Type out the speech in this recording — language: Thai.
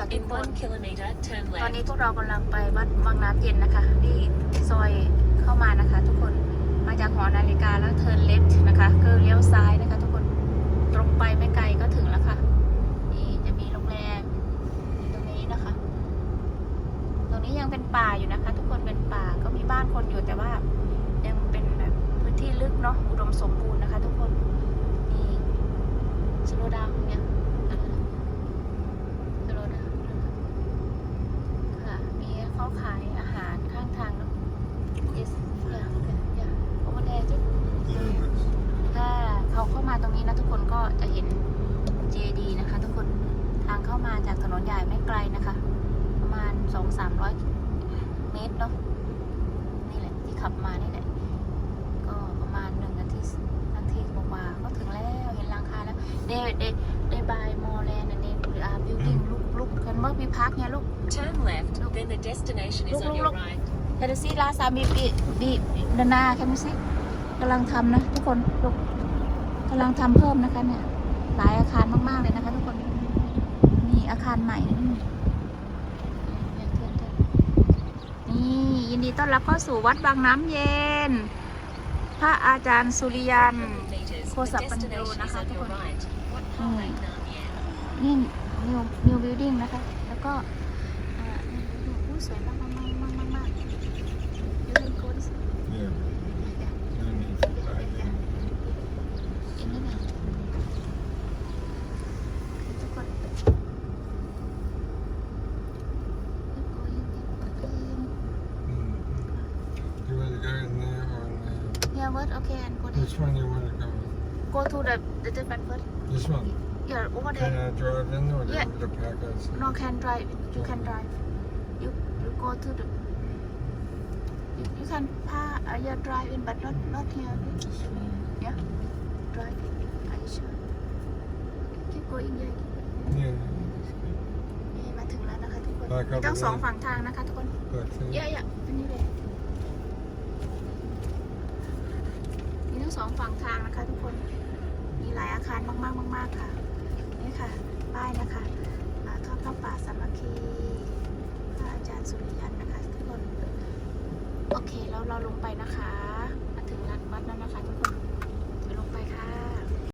ค่ะทุ In กคน one kilometre, turn ตอนนี้ left. พวกเรากำลังไปวัดวังน้ำเย็นนะคะที่ซอยเข้ามานะคะ ทุกคนมาจากหอนาฬิกาแล้วเทิร์นเลฟนะคะก็เลี้ยวซ้ายนะคะ ทุกคนตรงไปไม่ไกลก็ถึงแล้วค่ะ นี่จะมีโรงแรมอยู่ตรงนี้นะคะ ตรงนี้ยังเป็นป่าอยู่นะคะ ทุกคนเป็นป่าก็มีบ้านคนอยู่แต่ว่ายังเป็นแบบพื้นที่ลึกเนาะอุดมสมบูรณ์นะคะ ทุกคนนี่สโลดาวเนี่ยสโลดาวค่ะ มีเขาขายอาหารข้างทางเนาะ yes yeah yeah over there too ถ้า เขาเข้ามาตรงนี้นะทุกคนก็จะเห็น JD นะคะ ทุกคนทางเข้ามาจากถนนใหญ่ไม่ไกลนะคะ ประมาณ2-300เมตรเนาะนี่แหละที่ขับมานี่แหละ ก็ประมาณหนึ่งนาทีนาทีกว่าๆก็ถึงแล้วเห็นหลังคาแล้วเดเดเดบายมอลแลนด์อันนี้หรืออาบิวติ้งลุกลุกกันว่ามีพักเนี่ยลูก Turn left, then the destination is Look, on look, your look. right. แคดูซี่ลาซาบีบีบีดานาแคดูซี่กำลังทำนะทุกคนลูก กำลังทำเพิ่มนะคะเนี่ย หลายอาคารมาก ๆ เลยนะคะทุกคน มีอาคารใหม่ นี่ยินดีต้อนรับเข้าสู่วัดบางน้ำเย็น พระอาจารย์สุริยัน Meters, the Close up and destination do is นะคะทุกคนนี่ new new building นะคะ แล้วก็อ่าสวยมามากมากมากมากมาก building code Yeah. No need for driving. อันนี้นะทุกคน Mm. You want to go in there or in there? Yeah, what? Okay, and go there. Which one you want to go? Go to the the different first. This one. Yeah, over Can there. I drive in or do Yeah. you want me to park outside? No, can drive. You can drive. You you go to the. You, you can park. Uh, yeah, drive in, but not not here. This one. Yeah, drive. Are you sure? Keep going. Yeah. Yeah. นี่มาถึงแล้วนะคะทุกคน ไปครับ มีต้องสองฝั่งทางนะคะทุกคน But, uh, เยอะๆอันนี้เลยมีทั้งส องฝั่งทางนะคะทุกคนมีหลายอาคารมากๆมากๆค่ะ นี่ค่ะ ป้ายนะคะอ่าทอดข้าวป่าสามัคคีพระอาจารย์สุริยันนะคะทุกคน โอเคแล้วเราลงไปนะคะ มาถึงลานวัดแล้วนะคะทุกคน